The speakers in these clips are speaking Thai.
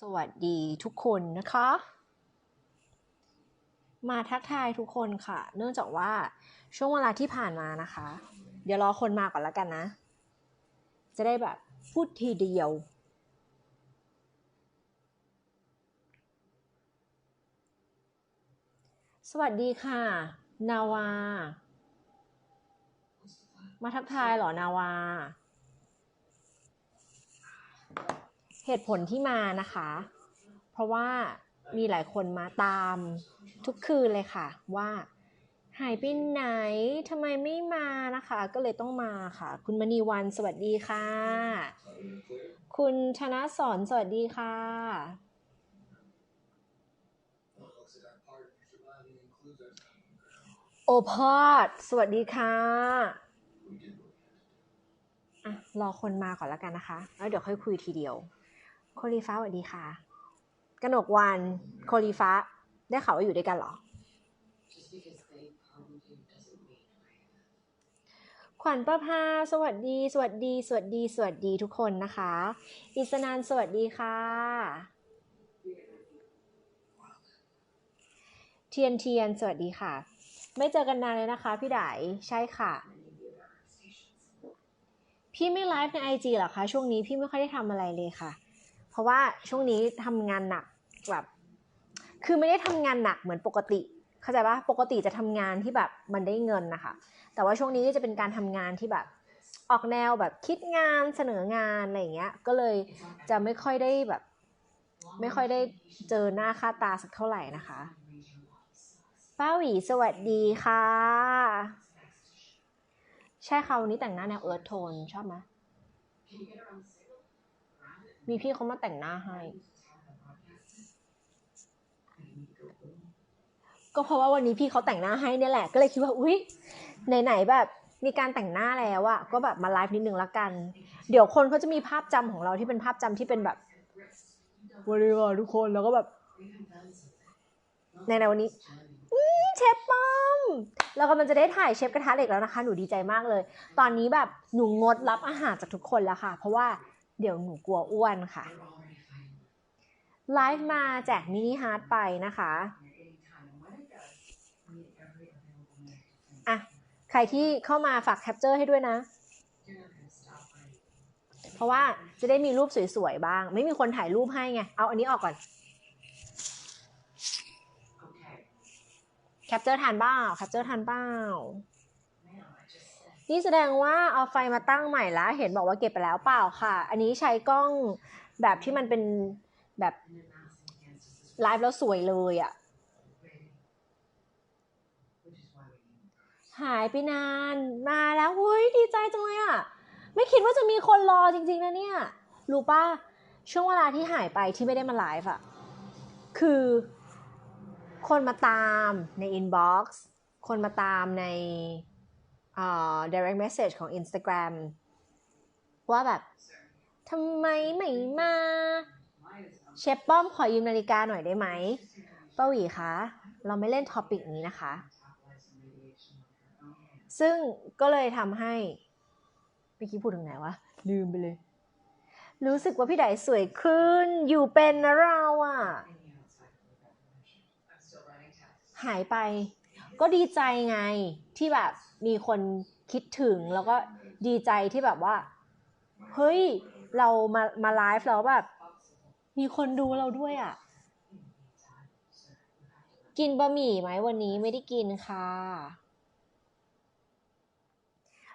สวัสดีทุกคนนะคะ มาทักทายทุกคนค่ะ เนื่องจากว่าช่วงเวลาที่ผ่านมานะคะ เดี๋ยวรอคนมาก่อนแล้วกันนะ จะได้แบบพูดทีเดียวสวัสดีค่ะ นาวา มาทักทายเหรอนาวา เหตุผลที่มานะคะ เพราะว่ามีหลายคนมาตามทุกคืนเลยค่ะ ว่าหายไปไหนทำไมไม่มานะคะ ก็เลยต้องมาค่ะ คุณมณีวันสวัสดีค่ะ คุณชนะสอนสวัสดีค่ะ โอพอดสวัสดีค่ะอะรอคนมาก่อนแล้วกันนะคะ แล้วเดี๋ยวค่อยคุยทีเดียว โคลีฟ้าสวัสดีค่ะกนกวันโคลีฟ้าได้ข่าวว่าอยู่ด้วยกันเหรอ ขวัญประภาสวัสดี สวัสดี สวัสดี สวัสดีทุกคนนะคะ อิสนันสวัสดีค่ะ เทียนเทียนสวัสดีค่ะ ไม่เจอกันนานเลยนะคะ พี่ไดใช่ค่ะ พี่ไม่ไลฟ์ในไอจีหรอคะ ช่วงนี้พี่ไม่ค่อยได้ทำอะไรเลยค่ะ เพราะว่าช่วงนี้ทำงานหนักแบบคือไม่ได้ทำงานหนักเหมือนปกติ เข้าใจปะปกติจะทำงานที่แบบมันได้เงินนะคะ แต่ว่าช่วงนี้จะเป็นการทำงานที่แบบออกแนวแบบคิดงานเสนองานอะไรอย่างเงี้ย ก็เลยจะไม่ค่อยได้แบบ ไม่ค่อยได้เจอหน้าค่าตาสักเท่าไหร่นะคะป้าหวีสวัสดีค่ะ ใช่ค่ะวันนี้แต่งหน้าแนวเอิร์ธโทนชอบไหม มีพี่เขามาแต่งหน้าให้ ก็เพราะว่าวันนี้พี่เขาแต่งหน้าให้เนี่ยแหละ ก็เลยคิดว่า อุ๊ย ไหนๆแบบ มีการแต่งหน้าแล้วอะก็แบบมาไลฟ์นิดนึงละกัน เดี๋ยวคนเขาจะมีภาพจำของเราที่เป็นภาพจำที่เป็นแบบวันนี้ว่าทุกคนแล้วก็แบบในในวันนี้อื้อเชฟป้อมเรากำลังจะได้ถ่ายเชฟกระทะเหล็กแล้วนะคะ หนูดีใจมากเลย ตอนนี้แบบหนูงดรับอาหารจากทุกคนแล้วค่ะ เพราะว่า เดี๋ยวหนูกลัวอ้วนค่ะ ไลฟ์มาแจกมินิฮาร์ดไปนะคะ อะ ใครที่เข้ามาฝากแคปเจอร์ให้ด้วยนะ เพราะว่าจะได้มีรูปสวยๆบ้าง ไม่มีคนถ่ายรูปให้ไง เอาอันนี้ออกก่อน แคปเจอร์ทันเปล่าแคปเจอร์ทันเปล่า นี่แสดงว่าเอาไฟมาตั้งใหม่แล้วเห็นบอกว่าเก็บไปแล้วเปล่าค่ะ อันนี้ใช้กล้องแบบที่มันเป็นแบบไลฟ์แล้วสวยเลยอะหายไปนานมาแล้วเฮ้ยดีใจจังเลยอะไม่คิดว่าจะมีคนรอจริง ๆ นะเนี่ยรู้ป่ะช่วงเวลาที่หายไปที่ไม่ได้มาไลฟ์อะคือคนมาตามใน inbox คนมาตามใน direct message ของ Instagram ว่าแบบทำไมไม่มาเชฟป้อมขอยืมนาฬิกาหน่อยได้ไหมป้าหวีคะเราไม่เล่นท็อปิกนี้นะคะ ซึ่งก็เลยทำให้เมื่อกี้พูดถึงไหนวะ ลืมไปเลย รู้สึกว่าพี่ไดสวยขึ้น อยู่เป็นนะเราอะหายไป ก็ดีใจไงที่แบบ มีคนคิดถึงแล้วก็ดีใจที่แบบว่า เฮ้ย เรามามาไลฟ์แล้วแบบ มีคนดูเราด้วยอะกินบะหมี่ไหมวันนี้ไม่ได้กินค่ะ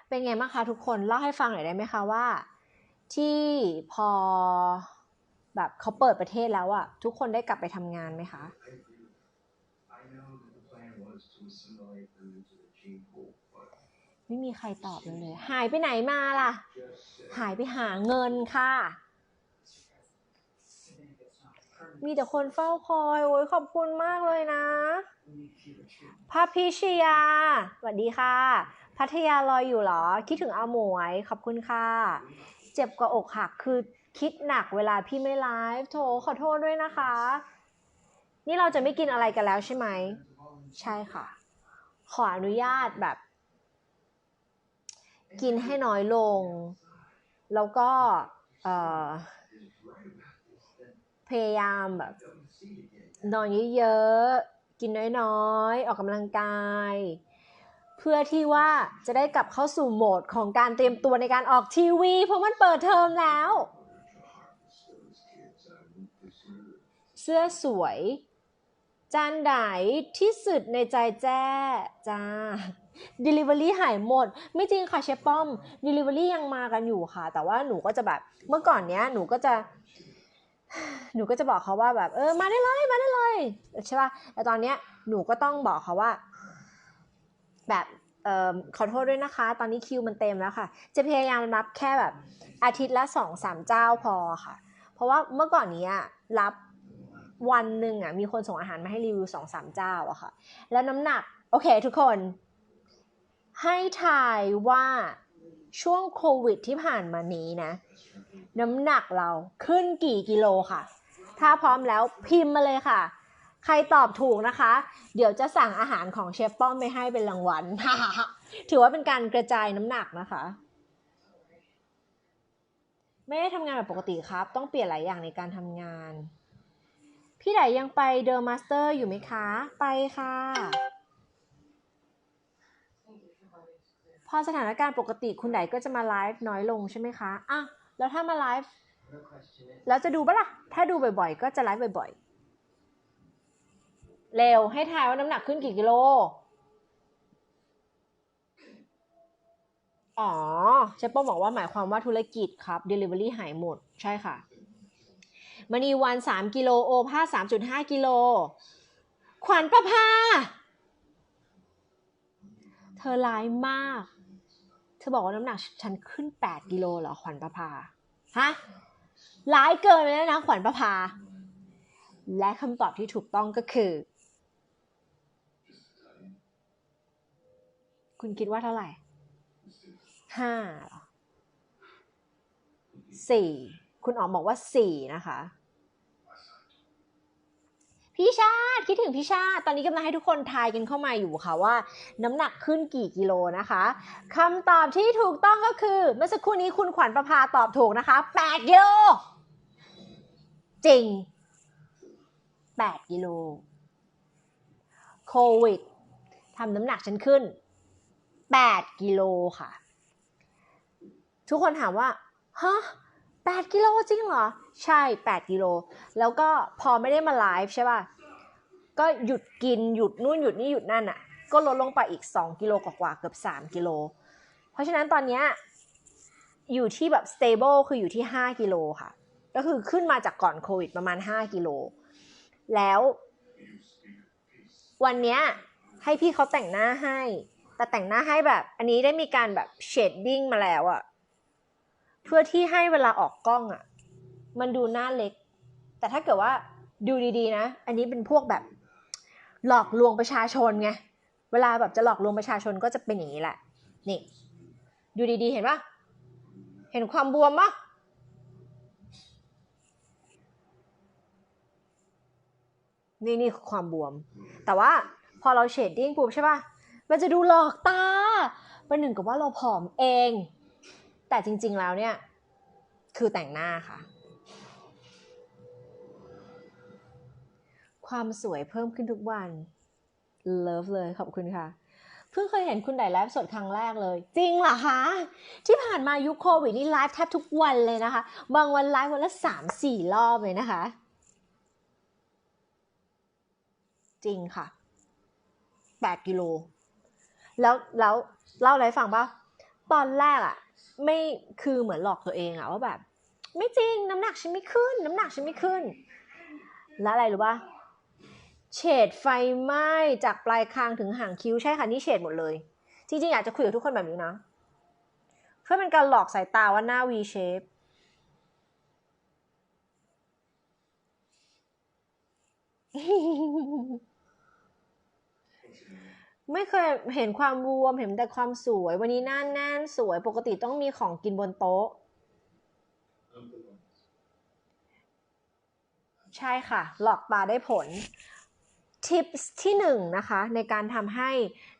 เป็นไงบ้างคะทุกคนเล่าให้ฟังหน่อยได้ไหมคะว่า ที่พอแบบเขาเปิดประเทศแล้วอะทุกคนได้กลับไปทำงานไหมคะ ไม่มีใครตอบเลยเลย หายไปไหนมาล่ะ หายไปหาเงินค่ะ มีแต่คนเฝ้าคอย โอ้ยขอบคุณมากเลยนะพระพิชยาสวัสดีค่ะ พัทยาลอยอยู่หรอ คิดถึงอาหมวย ขอบคุณค่ะ เจ็บกว่าอกหักคือคิดหนักเวลาพี่ไม่ไลฟ์โถขอโทษด้วยนะคะ นี่เราจะไม่กินอะไรกันแล้วใช่ไหม ใช่ค่ะ ขออนุญาตแบบ กินให้น้อยลง แล้วก็พยายามแบบนอนเยอะๆ กินน้อยๆ ออกกำลังกาย เพื่อที่ว่าจะได้กลับเข้าสู่โหมดของการเตรียมตัวในการออกทีวี เพราะมันเปิดเทอมแล้ว เสื้อสวย จานไหนที่สุดในใจแจ้จ้า Delivery หายหมด ไม่จริงค่ะเชฟป้อม Delivery ยังมากันอยู่ค่ะ แต่ว่าหนูก็จะแบบเมื่อก่อนเนี้ยหนูก็จะ หนูก็จะบอกเขาว่าแบบ เออมาได้เลยมาได้เลยใช่ป่ะแต่ตอนเนี้ยหนูก็ต้องบอกเขาว่า แบบเออขอโทษด้วยนะคะ ตอนนี้คิวมันเต็มแล้วค่ะ จะพยายามรับแค่แบบอาทิตย์ละสองสามเจ้าพอค่ะ เพราะว่าเมื่อก่อนนี้รับวันหนึ่งอะมีคนส่งอาหารมาให้รีวิวสองสามเจ้าอะค่ะ แล้วน้ำหนัก โอเคทุกคน ให้ทายว่าช่วงโควิดที่ผ่านมานี้นะ น้ำหนักเราขึ้นกี่กิโลค่ะ ถ้าพร้อมแล้วพิมพ์มาเลยค่ะ ใครตอบถูกนะคะ เดี๋ยวจะสั่งอาหารของเชฟป้อมไปให้เป็นรางวัลถือว่าเป็นการกระจายน้ำหนักนะคะ ไม่ได้ทำงานแบบปกติครับ ต้องเปลี่ยนหลายอย่างในการทำงาน พี่ไหนยังไปเดอะมาสเตอร์อยู่ไหมคะ ไปค่ะ พอสถานการณ์ปกติคุณไหนก็จะมาไลฟ์น้อยลงใช่ไหมคะอะแล้วถ้ามาไลฟ์แล้วจะดูปะล่ะ ถ้าดูบ่อยๆ ก็จะไลฟ์บ่อยๆ เร็วให้ทายว่าน้ำหนักขึ้นกี่กิโล อ๋อเชฟป้อมบอกว่าหมายความว่าธุรกิจครับ Delivery หายหมด ใช่ค่ะมณีวัน3กิโลโอภาส3.5กิโล ขวัญประภา เธอร้ายมากเธ อบอกว่าน้ำหนักฉันขึ้น 8 กิโลเหรอขวัญประภาฮะร้ายเกินไปแล้วนะขวัญประภา และคำตอบที่ถูกต้องก็คือ คุณคิดว่าเท่าไหร่ห้าหรอสี่คุณอ๋อมบอกว่าสี่นะคะ พี่ชาติคิดถึงพี่ชาติ ตอนนี้กำลังให้ทุกคนทายกันเข้ามาอยู่ค่ะว่า น้ำหนักขึ้นกี่กิโลนะคะคำตอบที่ถูกต้องก็คือเมื่อสักครู่นี้คุณขวัญประภาตอบถูกนะคะ8กิโลจริง 8 กิโล โควิดทำน้ำหนักฉันขึ้น 8 กิโลค่ะ ทุกคนถามว่าฮะ 8 กิโลจริงเหรอ ใช่ 8 กิโล แล้วก็พอไม่ได้มาไลฟ์ใช่ป่ะ ก็หยุดกินหยุดนู่นหยุดนี่หยุดนั่นอะ ก็ลดลงไปอีก 2 กิโลกว่าเกือบ 3 กิโล เพราะฉะนั้นตอนเนี้ยอยู่ที่แบบ stable คืออยู่ที่ 5 กิโลค่ะ ก็คือขึ้นมาจากก่อนโควิดประมาณ 5 กิโล แล้ววันเนี้ยให้พี่เขาแต่งหน้าให้ แต่แต่งหน้าให้แบบ อันนี้ได้มีการแบบเชดดิ้งมาแล้วอะ พื่อที่ให้เวลาออกกล้องอะมันดูหน้าเล็ก แต่ถ้าเกิดว่าดูดีๆนะ อันนี้เป็นพวกแบบ หลอกลวงประชาชนไง เวลาแบบจะหลอกลวงประชาชนก็จะเป็นอย่างนี้แหละ นี่ ดูดีๆ เห็นปะเห็นความบวมปะนี่นี่คือความบวม แต่ว่าพอเราเชดดิ้งปุ๊บใช่ปะมันจะดูหลอกตาเป็นหนึ่งกับว่าเราผอมเอง แต่จริง ๆ แล้วเนี่ย คือแต่งหน้าค่ะ ความสวยเพิ่มขึ้นทุกวัน เลิฟเลยขอบคุณค่ะ เพิ่งเคยเห็นคุณไดไลฟ์สดครั้งแรกเลย จริงเหรอคะ ที่ผ่านมายุคโควิดนี่ไลฟ์แทบทุกวันเลยนะคะ บางวันไลฟ์วันละสามสี่รอบเลยนะคะ จริงค่ะแปดกิโล แล้วแล้วเล่าอะไรฟังปะ ตอนแรกอะไม่คือเหมือนหลอกตัวเองอะว่าแบบ ไม่จริงน้ำหนักฉันไม่ขึ้น น้ำหนักฉันไม่ขึ้น แล้วอะไรรู้ปะเฉดไฟไหม้จากปลายคางถึงหางคิ้วใช่ค่ะนี่เฉดหมดเลยจริงๆอยากจะคุยกับทุกคนแบบนี้นะเพื่อเป็นการหลอกสายตาว่าหน้า V shape ไม่เคยเห็นความบวมเห็นแต่ความสวย วันนี้หน้าแน่นสวยปกติต้องมีของกินบนโต๊ะ ใช่ค่ะ หลอกตาได้ผลทิปที่หนึ่งนะคะในการทำให้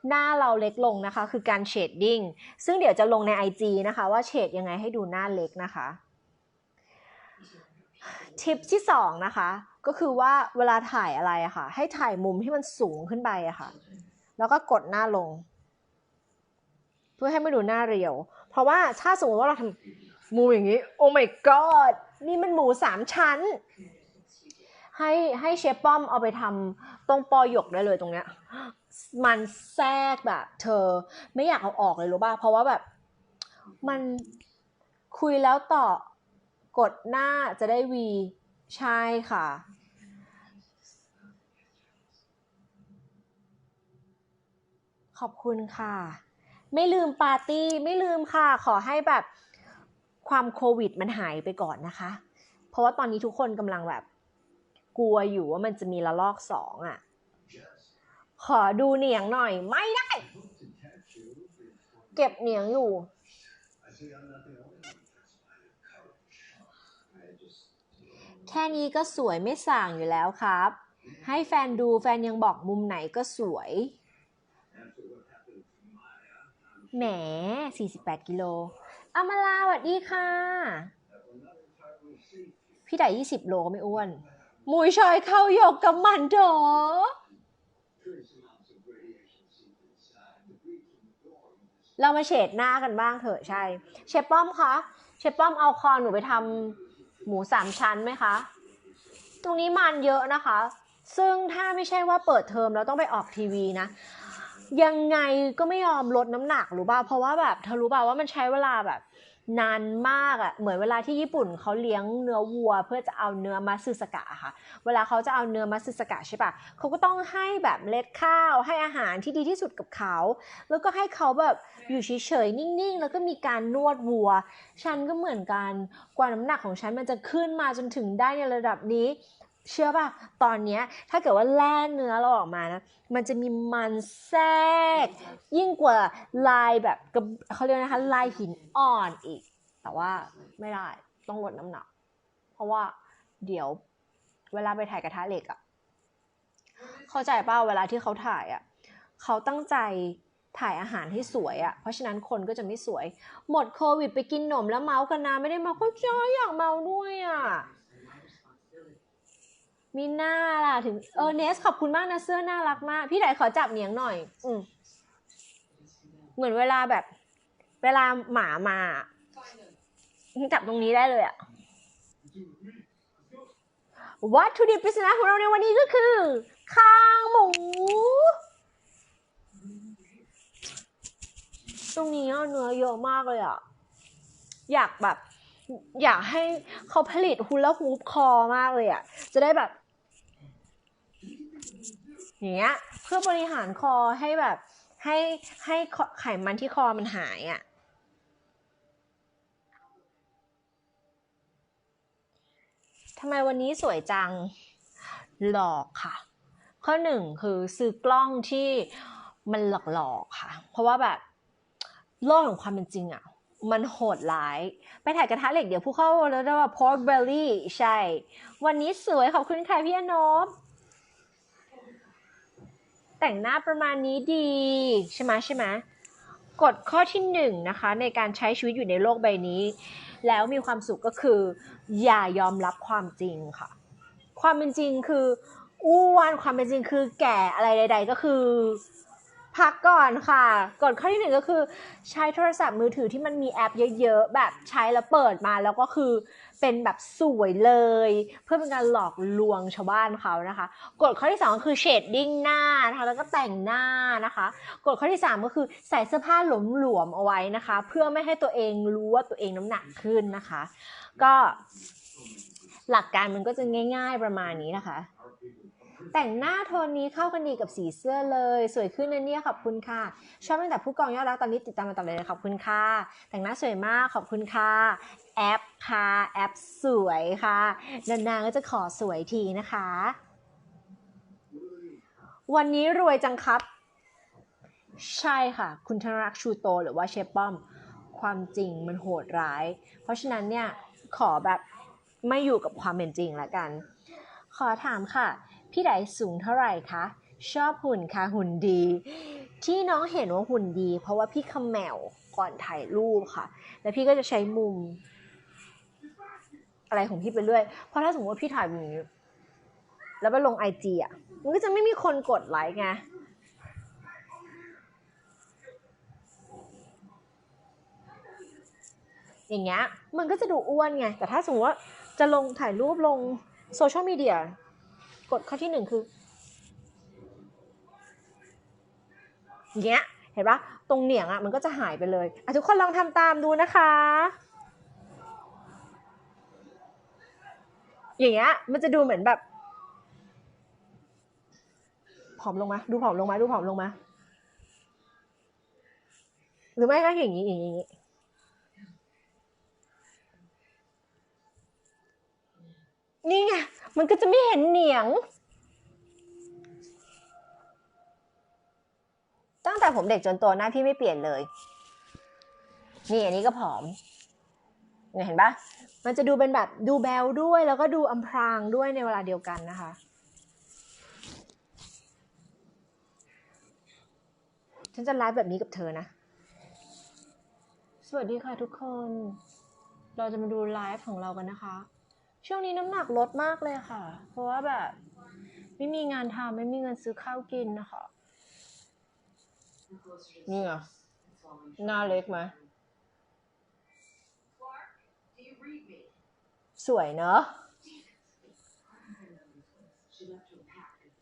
หน้าเราเล็กลงนะคะคือการเชดดิ้งซึ่งเดี๋ยวจะลงใน IG นะคะว่าเชดยังไงให้ดูหน้าเล็กนะคะทิปที่สองนะคะก็คือว่าเวลาถ่ายอะไรอะค่ะให้ถ่ายมุมที่มันสูงขึ้นไปอะค่ะ แล้วก็กดหน้าลง เพื่อให้ไม่ดูหน้าเรียว เพราะว่าถ้าสมมติว่าเราทำมุมอย่างนี้ โอ้ my god นี่มันหมูสามชั้น ให้ให้เชฟป้อมเอาไปทำตรงปอหยกได้เลยตรงเนี้ย มันแทรกแบบ เธอไม่อยากเอาออกเลยรู้ป่ะ เพราะว่าแบบ มันคุยแล้วต่อกดหน้าจะได้วีใช่ค่ะ ขอบคุณค่ะ ไม่ลืมปาร์ตี้ไม่ลืมค่ะ ขอให้แบบความโควิดมันหายไปก่อนนะคะ เพราะว่าตอนนี้ทุกคนกำลังแบบ กลัวอยู่ว่ามันจะมีระลอกสองอะ ขอดูเหนียงหน่อย ไม่ได้ เก็บเหนียงอยู่แค่นี้ก็สวยไม่ส่างอยู่แล้วครับ ให้แฟนดูแฟนยังบอกมุมไหนก็สวย แหม 48 กิโลอามาลาสวัสดีค่ะ พี่ได่20 โลก็ไม่อ้วน มุยชอยเข้าหยกกับมันเถอะเรามาเฉดหน้ากันบ้างเถอะใช่ เชฟป้อมคะ เชฟป้อมเอาคอหนูไปทำหมูสามชั้นไหมคะ ตรงนี้มันเยอะนะคะ ซึ่งถ้าไม่ใช่ว่าเปิดเทอมแล้วต้องไปออกทีวีนะ ยังไงก็ไม่ยอมลดน้ำหนักรู้ป่ะเพราะว่าแบบเธอรู้ป่ะว่ามันใช้เวลาแบบ นานมากอะ่ะเหมือนเวลาที่ญี่ปุ่นเขาเลี้ยงเนื้อวัว เพื่อจะเอาเนื้อมัตสึสกะค่ะ เวลาเขาจะเอาเนื้อมัตสึสกะใช่ปะเขาก็ต้องให้แบบเล็ดข้าว ให้อาหารที่ดีที่สุดกับเขา แล้วก็ให้เขาแบบอยู่เฉยๆนิ่งๆ แล้วก็มีการนวดวัว ฉันก็เหมือนกันกว่าน้ำหนักของฉันมันจะขึ้นมาจนถึงได้ในระดับนี้ เชื่อป่ะ ตอนเนี้ยถ้าเกิดว่าแล่เนื้อเราออกมานะ มันจะมีมันแทรก ยิ่งกว่าลายแบบกับเขาเรียกนะคะ ลายหินอ่อนอีก แต่ว่าไม่ได้ต้องลดน้ำหนัก เพราะว่าเดี๋ยวเวลาไปถ่ายกระทะเหล็กอะ่ะ เข้าใจเป้าเวลาที่เขาถ่ายอะ่ะเขาตั้งใจถ่ายอาหารให้สวยอะ่ะ เพราะฉะนั้นคนก็จะไม่สวย หมดโควิดไปกินหนมแล้วเมาส์กันนะไม่ได้เมาเขาจ้อยอยากเมาด้วยอะ่ะ มีหน้าล่ะถึงเออเนสขอบคุณมากนะเสื้อน่ารักมาก พี่ไหนขอจับเหนียงหน่อย อืมเหมือนเวลาแบบ เวลาหมามาจับตรงนี้ได้เลยอะวัตถุดิบปริศนาของเราในวันนี้ก็คือคางหมู ตรงนี้เนื้อเยอะมากเลยอะอยากแบบ อยากให้เขาผลิตฮุลาฮูปคอมากเลยอะจะได้แบบ อย่างเงี้ยเพื่อบริหารคอให้แบบให้ให้ไขมันที่คอมันหายอะ่ะทำไมวันนี้สวยจังหลอกค่ะ ข้อหนึ่งคือซื้อกล้องที่มันหลอกๆค่ะ เพราะว่าแบบโลกของความเป็นจริงอะ่ะมันโหดร้าย ไปถ่ายกระทะเหล็กเดี๋ยวผู้เข้าแล้วว่า pork belly ใช่ วันนี้สวยขอบคุณค่ะพี่อนบ แต่งหน้าประมาณนี้ดีใช่ไหมใช่ไหมกฎข้อที่หนึ่งนะคะในการใช้ชีวิตอยู่ในโลกใบนี้ แล้วมีความสุขก็คือ อย่ายอมรับความจริงค่ะ ความเป็นจริงคืออ้วนความเป็นจริงคือแก่อะไรใด ๆ ก็คือ พักก่อนค่ะกฎข้อที่หนึ่งก็คือ ใช้โทรศัพท์มือถือที่มันมีแอปเยอะๆ แบบใช้แล้วเปิดมาแล้วก็คือเป็นแบบสวยเลย เพื่อเป็นการหลอกลวงชาวบ้านเขานะคะกฎข้อที่สองก็คือเชดดิ้งหน้านะคะแล้วก็แต่งหน้านะคะกฎข้อที่สามก็คือใส่เสื้อผ้าหลวมๆเอาไว้นะคะ เพื่อไม่ให้ตัวเองรู้ว่าตัวเองน้ำหนักขึ้นนะคะ ก็หลักการมันก็จะง่าย ๆประมาณนี้นะคะ แต่งหน้าโทนนี้เข้ากันดีกับสีเสื้อเลย สวยขึ้นนะเนี่ยขอบคุณค่ะ ชอบตั้งแต่ผู้กองยอดรักตอนนี้ติดตามมาตลอดเลยขอบคุณค่ะ แต่งหน้าสวยมากขอบคุณค่ะแอปค่ะแอปสวยค่ะนานๆก็จะขอสวยทีนะคะ วันนี้รวยจังครับ ใช่ค่ะ คุณธนรักชูโตหรือว่าเชฟป้อม ความจริงมันโหดร้าย เพราะฉะนั้นเนี่ยขอแบบไม่อยู่กับความเป็นจริงละกัน ขอถามค่ะ พี่ไดสูงเท่าไหร่คะ ชอบหุ่นค่ะหุ่นดี ที่น้องเห็นว่าหุ่นดี เพราะว่าพี่คำแมวก่อนถ่ายรูปค่ะ แล้วพี่ก็จะใช้มุม อะไรของพี่ไปเรื่อย เพราะถ้าสมมติว่าพี่ถ่ายแบบนี้แล้วไปลงไอจีอะ มันก็จะไม่มีคนกดไลค์ไงอย่างเงี้ยมันก็จะดูอ้วนไง แต่ถ้าสมมติว่าจะลงถ่ายรูปลงโซเชียลมีเดีย กดข้อที่หนึ่งคืออย่างเงี้ย เห็นปะตรงเหนียงอะมันก็จะหายไปเลยอะทุกคนลองทำตามดูนะคะ อย่างเงี้ยมันจะดูเหมือนแบบผอมลงมาดูผอมลงมาดูผอมลงมา หรือไม่ก็อย่างนี้อย่างนี้อย่างนี้นี่ไง มันก็จะไม่เห็นเหนียง ตั้งแต่ผมเด็กจนโตหน้าพี่ไม่เปลี่ยนเลย นี่อันนี้ก็ผอมเนี่ยเห็นปะมันจะดูเป็นแบบดูแบลด้วยแล้วก็ดูอำพรางด้วยในเวลาเดียวกันนะคะ ฉันจะไลฟ์แบบนี้กับเธอนะ สวัสดีค่ะทุกคน เราจะมาดูไลฟ์ของเรากันนะคะ ช่วงนี้น้ำหนักลดมากเลยค่ะ เพราะว่าแบบ ไม่มีงานทำไม่มีเงินซื้อข้าวกินนะคะนี่ไงหน้าเล็กไหมสวยเนอะ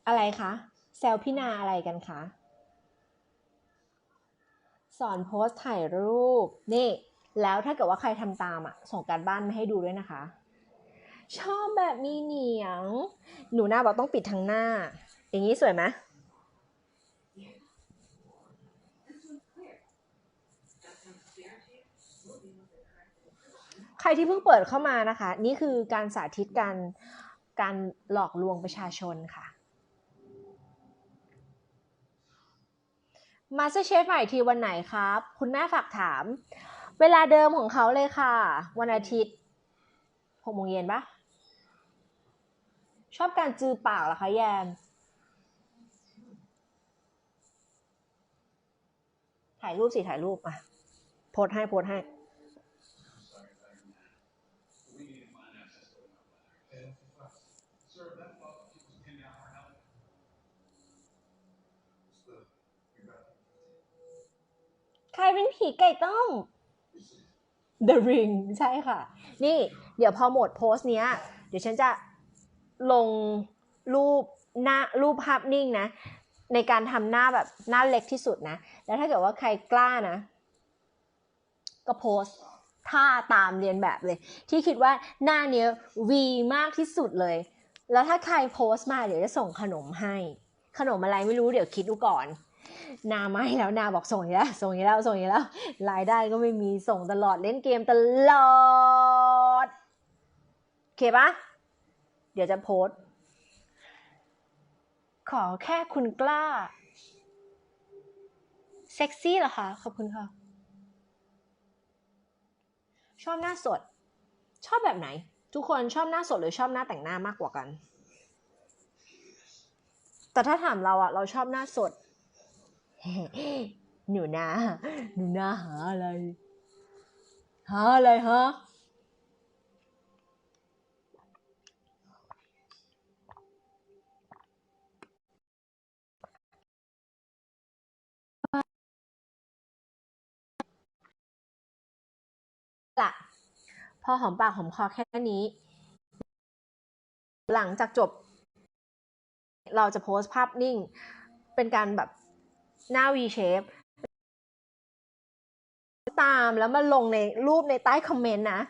อะไรคะแซวพี่นาอะไรกันคะสอนโพสต์ถ่ายรูป นี่ แล้วถ้าเกิดว่าใครทำตามอะ ส่งการบ้านมาให้ดูด้วยนะคะ ชอบแบบมีเหนียง หนูหน้าบอกต้องปิดทั้งหน้า อย่างนี้สวยไหมใครที่เพิ่งเปิดเข้ามานะคะ นี่คือการสาธิตการการหลอกลวงประชาชนค่ะมาสเตอร์เชฟใหม่ทีวันไหนครับ คุณแม่ฝากถาม เวลาเดิมของเขาเลยค่ะ วันอาทิตย์หกโมงเย็นปะ ชอบการจือปากเหรอคะแยมถ่ายรูปสิถ่ายรูปอะโพสให้โพสให้ใครเป็นผีไก่ต้ม The Ring ใช่ค่ะ นี่เดี๋ยวพอหมดโพสต์เนี้ย เดี๋ยวฉันจะ ลงรูปหน้ารูปภาพนิ่งนะ ในการทำหน้าแบบหน้าเล็กที่สุดนะ แล้วถ้าเกิดว่าใครกล้านะ ก็โพสท่าตามเรียนแบบเลย ที่คิดว่าหน้าเนี้ยวีมากที่สุดเลย แล้วถ้าใครโพสต์มาเดี๋ยวจะส่งขนมให้ ขนมอะไรไม่รู้เดี๋ยวคิดดูก่อน นาไม่แล้วนาบอกส่งอีกแล้วส่งอีกแล้วส่งอีกแล้วรายได้ก็ไม่มีส่งตลอดเล่นเกมตลอดโอเคปะ เดี๋ยวจะโพสขอแค่คุณกล้า เซ็กซี่เหรอคะ ขอบคุณค่ะ ชอบหน้าสด ชอบแบบไหน ทุกคนชอบหน้าสดหรือชอบหน้าแต่งหน้ามากกว่ากัน แต่ถ้าถามเราอะเราชอบหน้าสด หนูนาหนูนาหาอะไร หาอะไรฮะ ละพอหอมปากหอมคอแค่นี้ หลังจากจบ เราจะโพสต์ภาพนิ่ง เป็นการแบบหน้า V shape ตามแล้วมาลงในรูปในใต้คอมเมนต์นะ